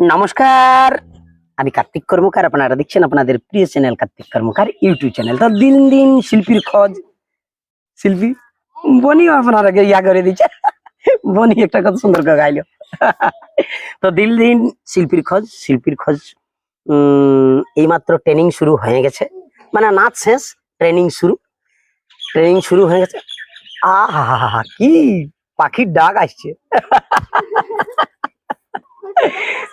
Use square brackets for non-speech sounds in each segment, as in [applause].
নমস্কার। আমি কার্তিক কর্মকার, আপনারা দেখছেন আপনাদের প্রিয় channel Kartik Karmakar YouTube channel. তো দিন দিন শিল্পীর খোঁজ, শিল্পী বনিও আপনার ইয়া করে দিচ্ছে? বনি একটা কত সুন্দর করে গাইলো। তো দিন দিন শিল্পীর খোঁজ শিল্পীর খোঁজ এইমাত্র ট্রেনিং শুরু হয়ে গেছে। মানে নাচ শেষ ট্রেনিং শুরু। ট্রেনিং শুরু হয়ে গেছে। আহা কি পাখির ডাক আসছে।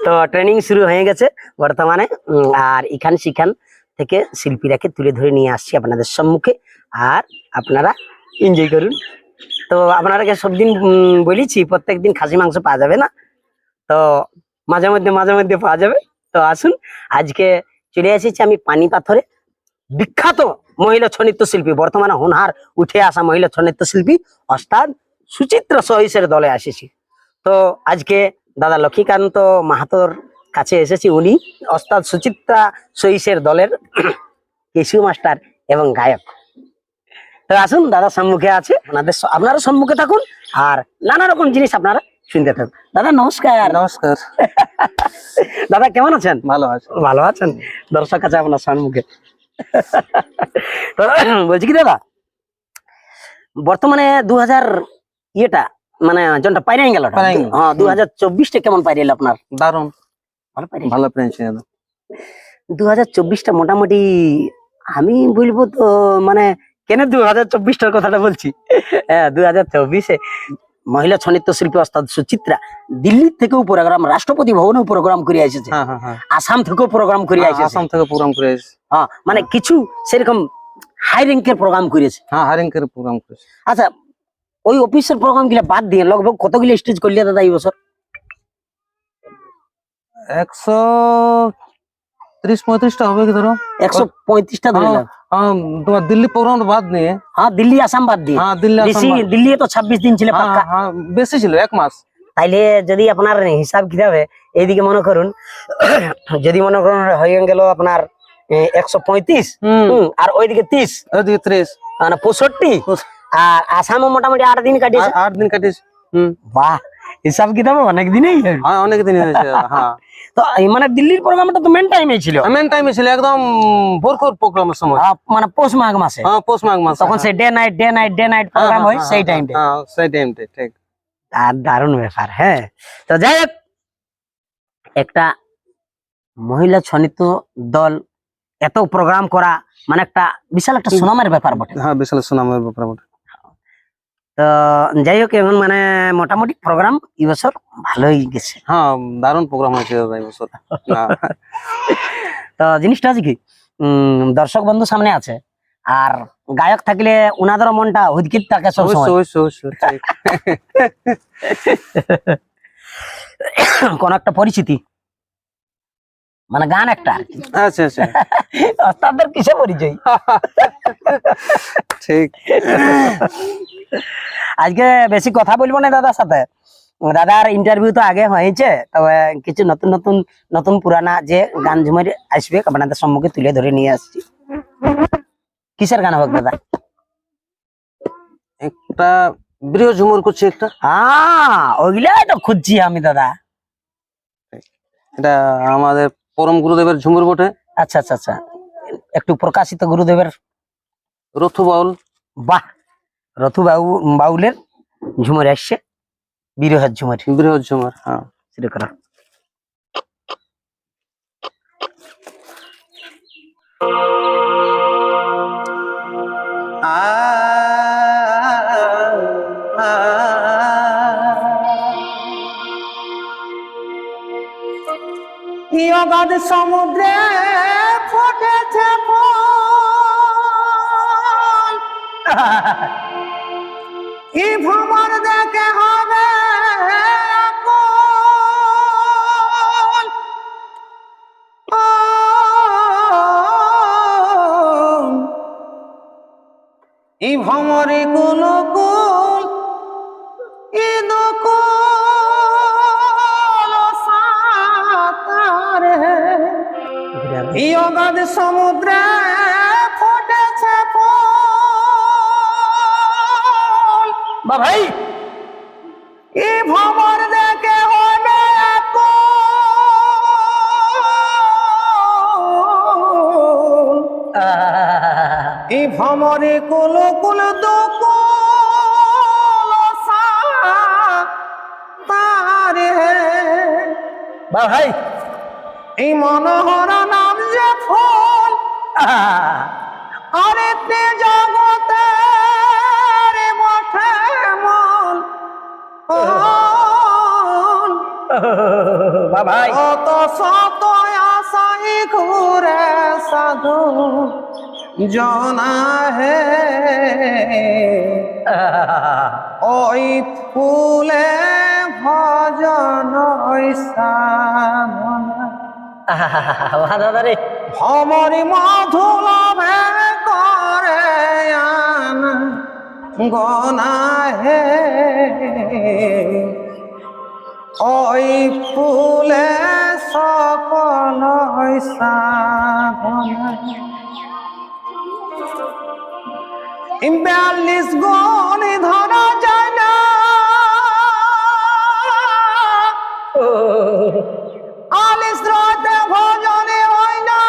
তো ট্রেনিং শুরু হয়ে গেছে বর্তমানে আর এখান সেখান থেকে শিল্পীরাকে তুলে ধরে নিয়ে আসছি আপনাদের সম্মুখে, আর আপনারা এনজয় করুন। তো আপনারাকে সব দিন বলেছি প্রত্যেক দিন খাসি মাংস পাওয়া যাবে না। তো মাঝে মধ্যে মাঝে মধ্যে পাওয়া যাবে। তো আসুন, আজকে চলে এসেছি আমি পানি পাথরে। বিখ্যাত মহিলা ছৌ নৃত্য শিল্পী, বর্তমানে হুনহার উঠে আসা মহিলা ছৌ নৃত্য শিল্পী, অস্তাদ সুচিত্রা সহিসের দলে এসেছি তো আজকে দাদা লক্ষ্মীকান্ত মাহাতোর কাছে এসেছি উনি অস্তাদ সুচিত্রা সহিসের দলের [clears throat] কেশু মাস্টার এবং গায়ক। তো আসুন দাদা সম্মুখে আছে আপনাদের স- আপনারা সম্মুখে থাকুন আর নানা রকম জিনিস আপনারা শুনতে থাকুন। দাদা নমস্কার। নমস্কার। [laughs] দাদা কেমন আছেন? ভালো আছে। ভালো আছেন? দর্শক আছে আপনার সম্মুখে। [laughs] [clears throat] বলছি কি দাদা বর্তমানে দু হাজার ইয়েটা মানে জনটা পাইরে গেল হ্যাঁ দু হাজার চব্বিশটা কেমন পাইরে আপনার? দারুণ। ভালো পাইরে ভালো প্রেঞ্চ দু হাজার চব্বিশটা মোটামুটি আমি বলব তো মানে কেন দু হাজার চব্বিশটার কথাটা বলছি? হ্যাঁ দু হাজার চব্বিশে মহিলা ছনিত্য শিল্পী অস্তাদ সুচিত্রা দিল্লি থেকেও প্রোগ্রাম রাষ্ট্রপতি ভবনেও প্রোগ্রাম করে এসেছে। হ্যাঁ হ্যাঁ হ্যাঁ। আসাম থেকেও প্রোগ্রাম করে এসেছে। আসাম থেকে প্রোগ্রাম করে এসেছে। হ্যাঁ মানে কিছু সেরকম হাই র্যাঙ্কের প্রোগ্রাম করেছে হ্যাঁ হারিঙ্কের প্রোগ্রাম করেছে আচ্ছা ওই অফিসের প্রোগ্রামগুলা বাদ দিয়ে লগভগ কতগুলো স্টেজ করলে দাদা এই বছর? একশো ত্রিশ পঁয়ত্রিশটা হবে কি ধরো? একশো পঁয়ত্রিশটা ধরে হ্যাঁ। হ্যাঁ, তোমার দিল্লি প্রোগ্রাম বাদ নিয়ে। হ্যাঁ দিল্লি আসাম বাদ দিয়ে। হ্যাঁ দিল্লি তো ছাব্বিশ দিন ছিল বেশি ছিল এক মাস। তাইলে যদি আপনার হিসাব কিতাবে এইদিকে মনে করুন যদি মনে করুন হয়ে গেল আপনার একশো পঁয়ত্রিশ হম। আর ওইদিকে তিরিশ। ওইদিকে ত্রিশ। মানে পঁয়ষট্টি। পঁয়ষ- আর আসামও মোটামুটি আট দিন কাটিয়েছে। আট দিন কাটিস হম। বাহ হিসাব কিতাবে অনেক দিনেই হয়ে। হ্যাঁ অনেক দিন হয়েছে [laughs] হ্যাঁ। তো মানে দিল্লির প্রোগ্রামটা তো মেন টাইমে ছিল। মেন টাইমে ছিল একদম ভোরকর প্রোগ্রামের সময়। মানে পৌষ মাঘ মাসে। হ্যাঁ পৌষ মাঘ মাস তখন সে day night day night day night program হয় সেই টাইমটা হ্যাঁ সেই টাইমটা ঠিক। আর দারুণ ব্যাপার হ্যাঁ। তো যাই হোক একটা মহিলা ছনিত দল এত প্রোগ্রাম করা মানে একটা বিশাল একটা সুনামের ব্যাপার বটে। হ্যাঁ বিশাল সুনামের ব্যাপার বটে। তো যাই হোক এখন মানে মোটামুটি প্রোগ্রাম এই বছর ভালোই গেছে। হ্যাঁ দারুণ প্রোগ্রাম হয়েছে দাদা এই বছর। হ্যাঁ। তো জিনিসটা আছে কি দর্শক বন্ধু সামনে আছে আর গায়ক থাকলে উনাদের মনটা হুদকিত থাকে কোন একটা পরিচিতি মানে গান একটা আচ্ছা আচ্ছা। তাদের কিসে পরিচয়? ঠিক। আজকে বেশি কথা বলব না দাদার সাথে। দাদার ইন্টারভিউ তো আগে হয়েছে তবে কিছু নতুন নতুন নতুন পুরানা যে গান ঝুমের আসবে আপনাদের সম্মুখে তুলে ধরে নিয়ে আসছি। কিসের গান হোক দাদা? একটা বৃহ ঝুমুর করছে একটা। হ্যাঁ ওইগুলা তো খুঁজছি আমি দাদা। এটা আমাদের পরম গুরুদেবের ঝুমুর বটে। আচ্ছা আচ্ছা আচ্ছা। একটু প্রকাশিত গুরুদেবের রথু বাউল বাহ রথু বাবু বাউলের ঝুমুর আসছে বিরহের ঝুমুর। বৃহৎ ঝুমুর হ্যাঁ। শুরু করা। অগাধ সমুদ্রে ফুটেছে ফুল ই ভ্রমণ দেখে হবে? আকুল। ও, ই ভ্রমরে কুল কুল ই নকুল বা ভাই, এ ভ্রমর দেখে অনেক এ ভ্রমরে কুল কুল ভাই, এই মনোহর নাম যে ফুল আরে তেজ বা ভাই। কত শত আশাই ঘুরে সাধু জনা হে [laughs] ওই ফুলে ভজন সাধনা। [laughs] ভমরি মধুলভে করে আন গনা হে ওই ফুলে সাধনা বিয়াল্লিশ গণি ধরা যায় না আলিস রাতে ভজনে হয় না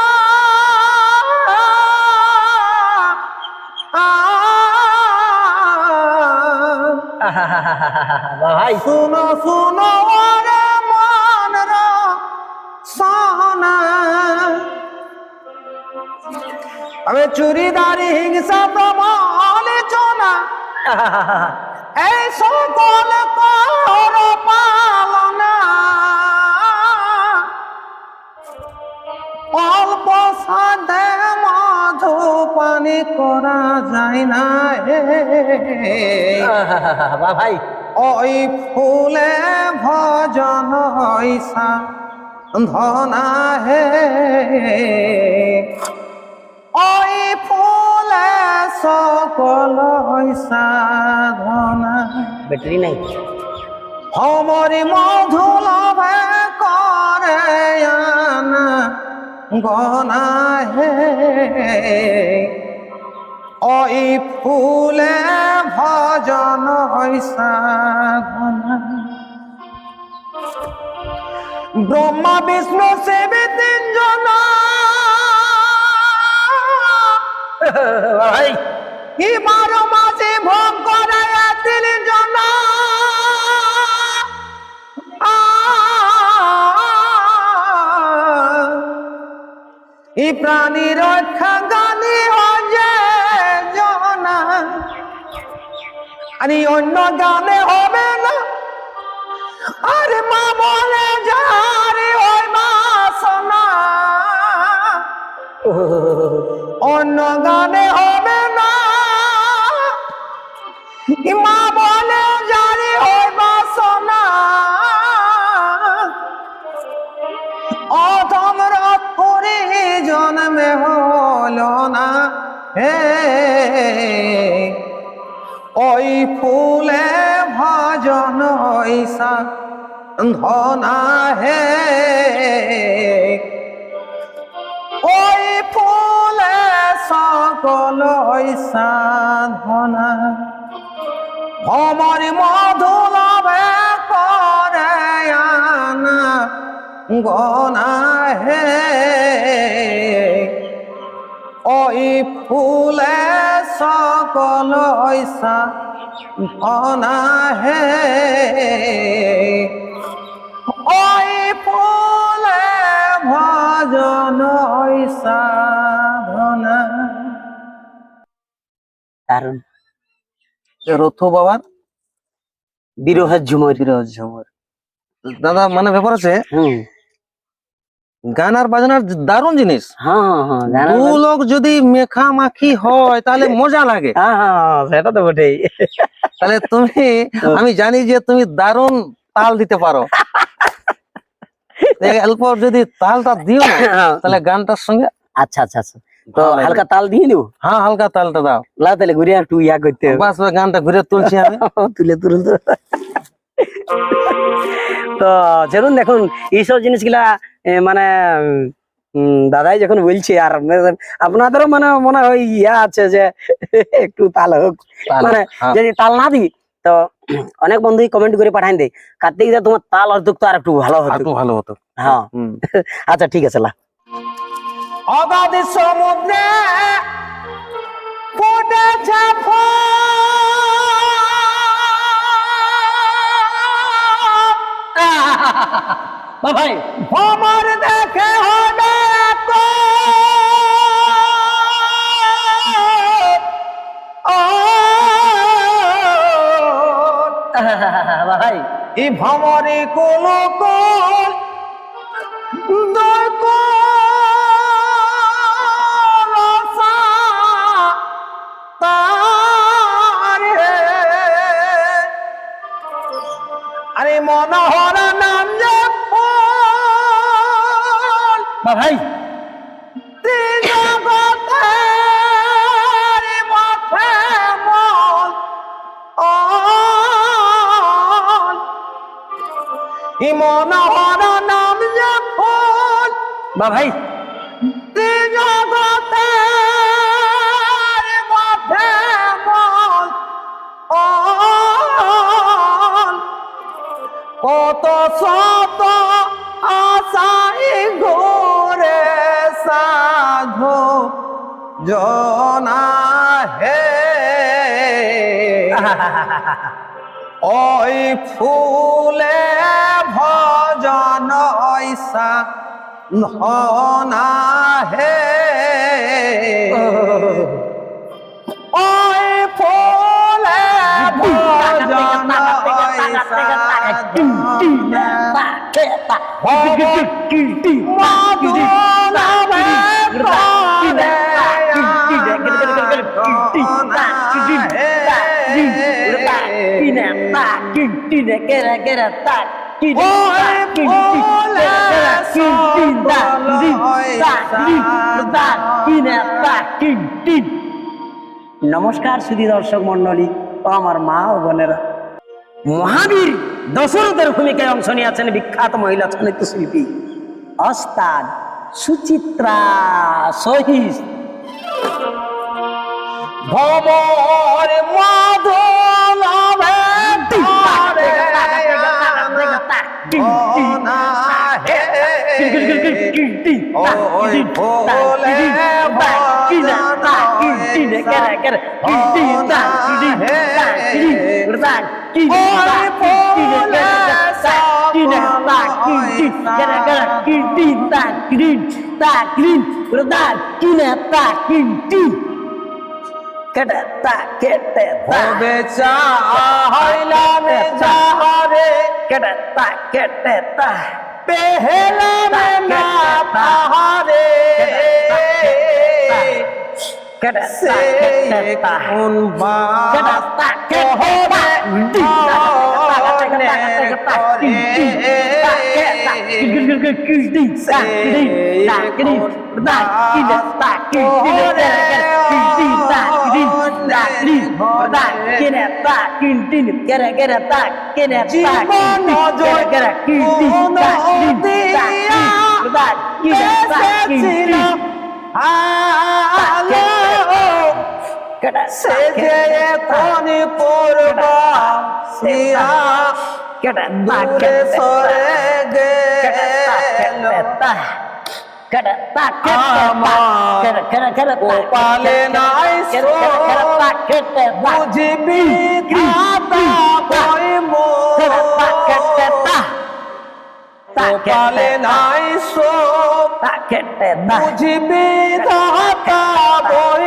ভাই শুনো শুনো। চুরিদারি হিংসা প্রমালিচনা এই সকল কর পালনা। অল্প সাধে মধু পানি করা যায় না ভাই। ওই ফুলে ভজন হইসা ধনা হে। ওই ফুলে সকল হইসা ধনা ব্যাটারি নাই। হমরি মধুলভে করে আনা গনা হে। ওই ফুলে ভজন সাধনা। ব্রহ্মা বিষ্ণু সেবে তিনজন ভাই ই বারো মাসে ভোগ করে তিনজন ই প্রাণী রক্ষা গানি হয়ে জনা। আর অন্য গানে হবে না। আরে মা বলে যারে ওই বাসনা অন্য গানে হবে না। মা বলে যারে ওই বাসনা। অধমর করে জন্মে হলো না। হে, ওই ফুলে ভজন হইসা ধনা হে। সকল হইসা ধনা ভমর মধুলভে করে আনা গনা হে ওই ফুলে সকল ঐসা ধনা হে ওই ফুলে ভজন ঐসা দারুণ। রথ বাবার বিরোহের ঝুমর। বিরোধ ঝুমুর। দাদা মানে ব্যাপার আছে গান আর বাজনার দারুণ জিনিস। হ্যাঁ হ্যাঁ হ্যাঁ গানের দু লোক যদি মেখামাখি হয় তাহলে মজা লাগে। সেটা তো বটেই। তাহলে তুমি আমি জানি যে তুমি দারুণ তাল দিতে পারো। [laughs] অল্প যদি তালটা দিও তাহলে গানটার সঙ্গে আচ্ছা আচ্ছা আচ্ছা। তো হালকা তাল দিয়ে হ্যাঁ হালকা তালটা দাও। লাও তাহলে ঘুরে একটু ইয়া করতে বাস গানটা ঘুরে তুলছি আমি। [laughs] তুলে তুলুন তো তো দেখুন এইসব জিনিসগুলা মানে দাদাই যখন বলছে আর আপনাদেরও মানে মনে হয় ইয়া আছে যে [laughs] একটু তাল হোক। মানে হ্যাঁ। যদি তাল না দিই তো অনেক বন্ধুই কমেন্ট করে পাঠান দেয় কার্তিক দা তোমার তাল অর্ধেক তো আর একটু ভালো হতো। ভালো হতো। হ্যাঁ। [laughs] আচ্ছা ঠিক আছে লা। অগাধ সমুদ্রে ফুটেছে [laughs] ভাই। ভ্রমর দেখে হবে [laughs] ভাই। এই ভ্রমরে কোন কোন আরে মনোহর নাম ভাই জগতের মাথে মন অন। ই মনোহর নাম যখন ভাই জনা হে ওই ফুলে ভজন ঐসা ধনা হে ওই ফুলে ভজন ঐসা নমস্কার সুধী দর্শক মন্ডলী ও আমার মা ও বোনেরা। মহাবীর দশরথের ভূমিকায় অংশ নিয়েছেন বিখ্যাত মহিলা নৃত্য শিল্পী অস্তাদ সুচিত্রা সহিস। ভবর মাধুলভে ওই ভোলে হবে চাইলাম যাহারে পেহলাম না তাহারে কোন সে যে কোন পড়বা সিয়া দূরে সরে গেল গোপালে নাই বুঝবি গোপালে নাই সো বুঝবি খাতা বই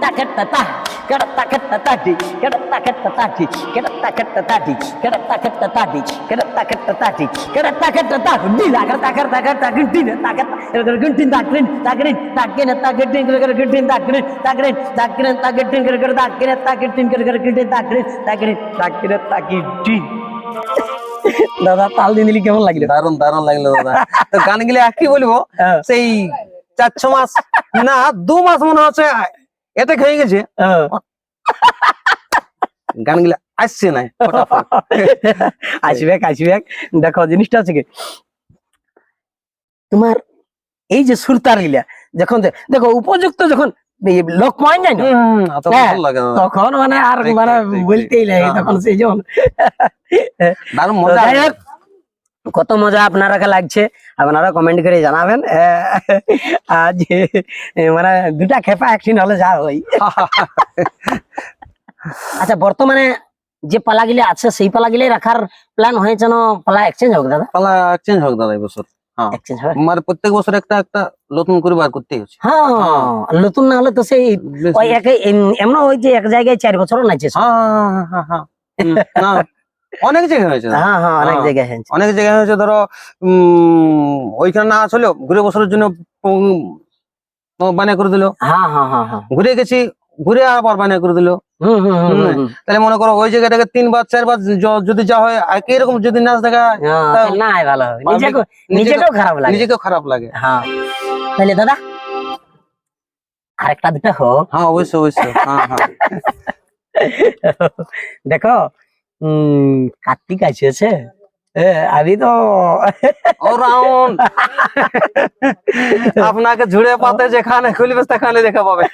দেখাবো কোন ঘরে ঘরে চাইলাম তাহারে পেলাম না তাহারে সে কোন বাস করে সে কোন বাস করে taca ta kada taca tati kada taca tati kada taca tati kada taca tati kada taca tati kada taca tati dila kada taca taca taca dina taca kada guntin takrin takrin takin takin kada guntin takrin takrin takin takin kada kada takin takin kada kada guntin takrin takrin takin takin din দাদা তাল দিয়ে দিলি কেমন লাগলো দারুন দারুন লাগলো দাদা তো গানগুলি আর কি বলবো হ্যাঁ। সেই চার ছ মাস না দু মাস মনে হচ্ছে এটা হয়ে গেছে। [laughs] গানগুলি আসছে না আসবে [laughs] আসবে দেখো জিনিসটা আছে কি? তোমার এই যে সুরতার গিলা যখন দেখো উপযুক্ত যখন লোক পাওয়া যায় না হ্যাঁ। ভালো লাগে তখন মানে আর মানে বলতেই লাগে হ্যাঁ, তখন সেই যখন দারুণ মজা কত মজা আপনারা লাগছে আপনারা কমেন্ট করে জানাবেন। আজ মানে দুটা খেপা একদিন হলে যা হয়। আচ্ছা বর্তমানে যে পালাগুলি আছে সেই পালাগুলি রাখার প্ল্যান হয়েছে না পালা এক্সচেঞ্জ হোক দাদা? পালা এক্সচেঞ্জ হোক দাদা এবছর এক্সচেঞ্জ হবে? মানে প্রত্যেক বছর একটা একটা নতুন করে বার করতে হচ্ছে। হ্যাঁ নতুন না হলে তো সেই এক এমন ওই যে এক জায়গায় চার বছরও নাচছে হ্যাঁ, হ্যাঁ, হ্যাঁ, হ্যাঁ। হুম, না, অনেক জায়গায় হয়েছে হ্যাঁ হ্যাঁ অনেক হ্যাঁ। জায়গায় হয়েছে। অনেক জায়গায় হয়েছে ধরো ওইখানে না আসলে ঘুরে বছরের জন্য বানিয়ে করে দিল। হ্যাঁ হ্যাঁ হ্যাঁ হ্যাঁ। ঘুরে গেছি ঘুরে আবার বানিয়ে করে দিল। তাহলে মনে করো ওই জায়গাটাকে তিনবার চারবার যদি যা হয় একই রকম যদি নাচ দেখা ভালো নিজেকে নিজেকে- নিজেকেও খারাপ লাগে। নিজেকেও খারাপ লাগে। হ্যাঁ। তাহলে দাদা আরেকটা দুটো হোক হ্যাঁ অবশ্যই অবশ্যই। হ্যাঁ হ্যাঁ। দেখো কার্তিক আসিয়েছে। এ, আমি তো রাউন্ড আপনাকে ঝুড়ে পাতে যেখানে খুলবে সেখানে দেখা পাবে।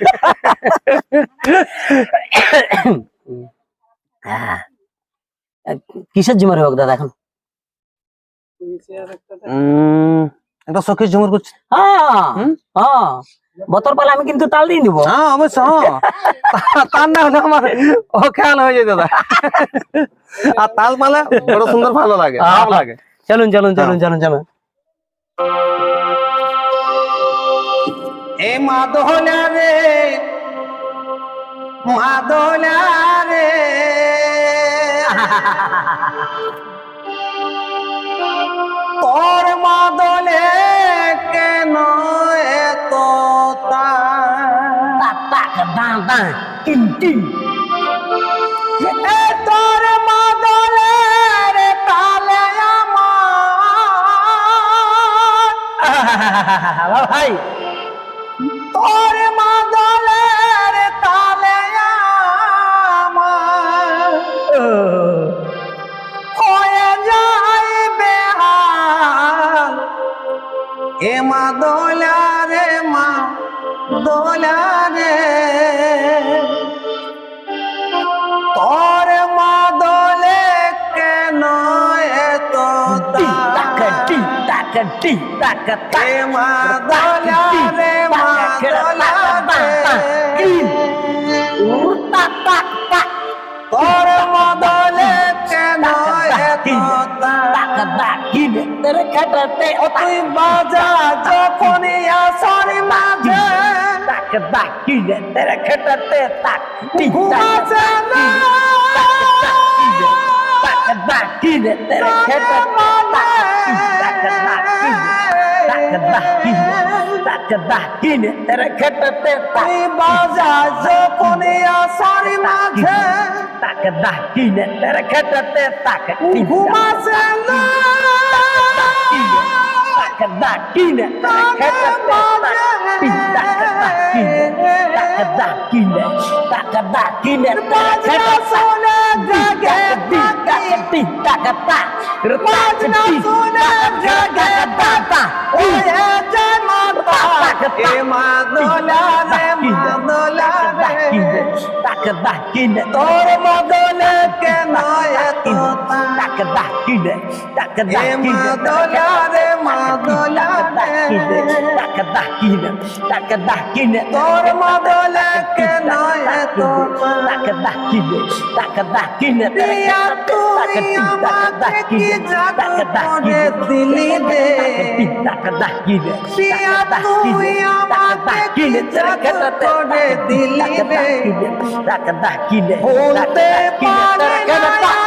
হ্যাঁ। কিসের জিমার হোক দাদা এখন? উম, একটা সখী ঝুমুর করছে। হ্যাঁ। হ্যাঁ। বতর পালা আমি কিন্তু তাল দিয়ে দিব হ্যাঁ অবশ্যই হ্যাঁ। তার না হলে আমার ও খেয়াল হয়ে যায় দাদা। আর তাল পালে বড় সুন্দর ভালো লাগে ভালো লাগে। চলুন চলুন চলুন চলুন চলুন। এ মাদলা রে মাদলা রে। তোর মাদলে কেন তাক দাঁ দাঁ টিন টিন তোর মাদলে রে তালে আমার। ভাই। তোর মাদলে রে তালে আমার। হয়ে যায় বেহাল। এ মা দোলা রে মা দোলা রে তোর মা দোলে কেন এত মা দোলা রে মা দোলা রে তাক তাক তাক তোর মদলে কেন এত তাক তুই বাজা যখন আসর মাঝে তাক কিনে তেরে খাটাতে তাক টি তাক ঘুমাছে না তাক তাক কিনে তেরে খাটাতে তাক তাক কিনে তাক কিনে তাক কিনে তেরে খাটাতে তাক বাজা যখন আসর মাঝে তাক তাক কিনে তেরে খাটাতে তাক ঘুমাছে না তাক তাক কিনে তেরে খাটাতে তাক টি তাক তাক কিনে তাক তাক কিনে তাক তাক মদলাতে টাকা দাকিনে টাকা দাকিনে তোর মদলাতে নয় তোর টাকা দাকিনে টাকা দাকিনে দিয়া তুই আমাকে জাদু করে দিলি রে টাকা দাকিনে দিয়া তুই আমাকে জাদু করে দিলি রে টাকা দাকিনে বলতে পারে না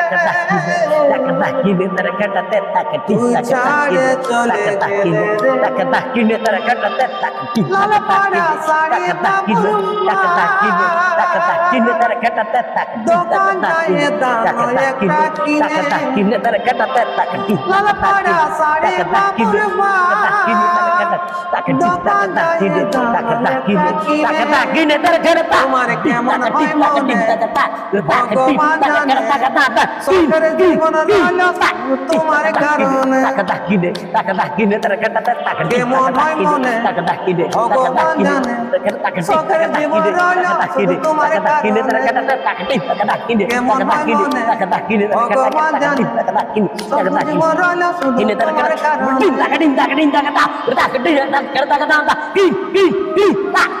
তাকে তাকিবে তাকে তাকিবে তার কাটাতে তাকে ঠিক তাকে তাকিবে তাকে তাকিবে তাকে তাকিবে তার কাটাতে তাকে ঠিক তাকে তাকিবে তাকে তাকিবে তাকে তাকিবে তার কাটাতে তাকে ঠিক তাকে তাকিবে তোমার কেমন তোমার কারণে তাকে ডাকি দে তাকে ডাকি দে তাকে তাকে দে তাকে ডাকি দে তাকে ডাকি দে তাকে ডাকি দে তাকে ডাকি দে তাকে ডাকি দে তাকে ডাকি দে তাকে ডাকি দে তাকে ডাকি দে তাকে ডাকি দে তাকে ডাকি দে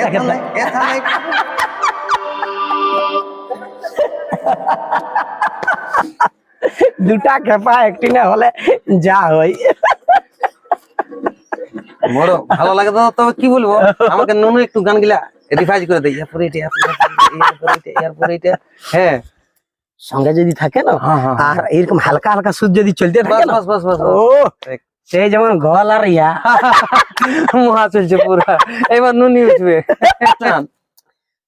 দুটা খেপা একটি না হলে যা হই বড় ভালো লাগে দাদা তবে কি বলব? আমাকে নুনু একটু গান গিলা রিভাইজ করে দেয়। এরপরে এটা এরপরে এটা এরপরে এটা হ্যাঁ। সঙ্গে যদি থাকে না হ্যাঁ, হ্যাঁ, হ্যাঁ। আর এরকম হালকা হালকা সুদ যদি চলতে থাকে না বাস বাস বাস ও। সেই যেমন গল আর ইয়া মহা চলছে পুরা। এবার নুনি উঠবে।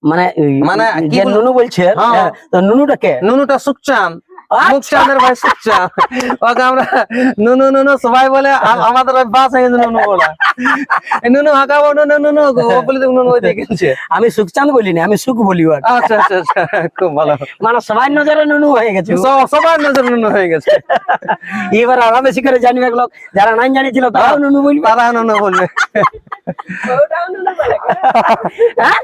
মানে মানে কি নুনু বলছে হ্যাঁ। হ্যাঁ, নুনুটা কে? নুনুটা সুকচান। আচ্ছা। মুখচাঁদের ভাই সুকচান। ওকে আমরা নুনু নুনু সবাই বলে আমাদের বাস হয়ে নুনু বলা। [laughs] আমি সুখচান বলিনি আমি সুখ বলি আচ্ছা, আচ্ছা আচ্ছা খুব ভালো। মানে নজরে নুনু হয়ে গেছে। সবার নজরে নুনু হয়ে গেছে। এবার যারা জানিয়েছিল নুনু তারা নুনু বলবে। বউটাও নুনু বলে। হ্যাঁ?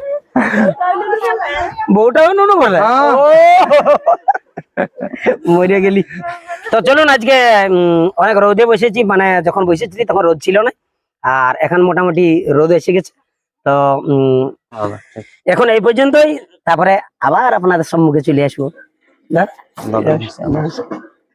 হ্যাঁ। মরে গেলি। তো চলুন আজকে অনেক রোদে বসেছি মানে যখন বসেছি তখন রোদ ছিল না। আর এখন মোটামুটি রোদ এসে গেছে তো এখন এই পর্যন্তই তারপরে আবার আপনাদের সম্মুখে চলে আসব। দাদা?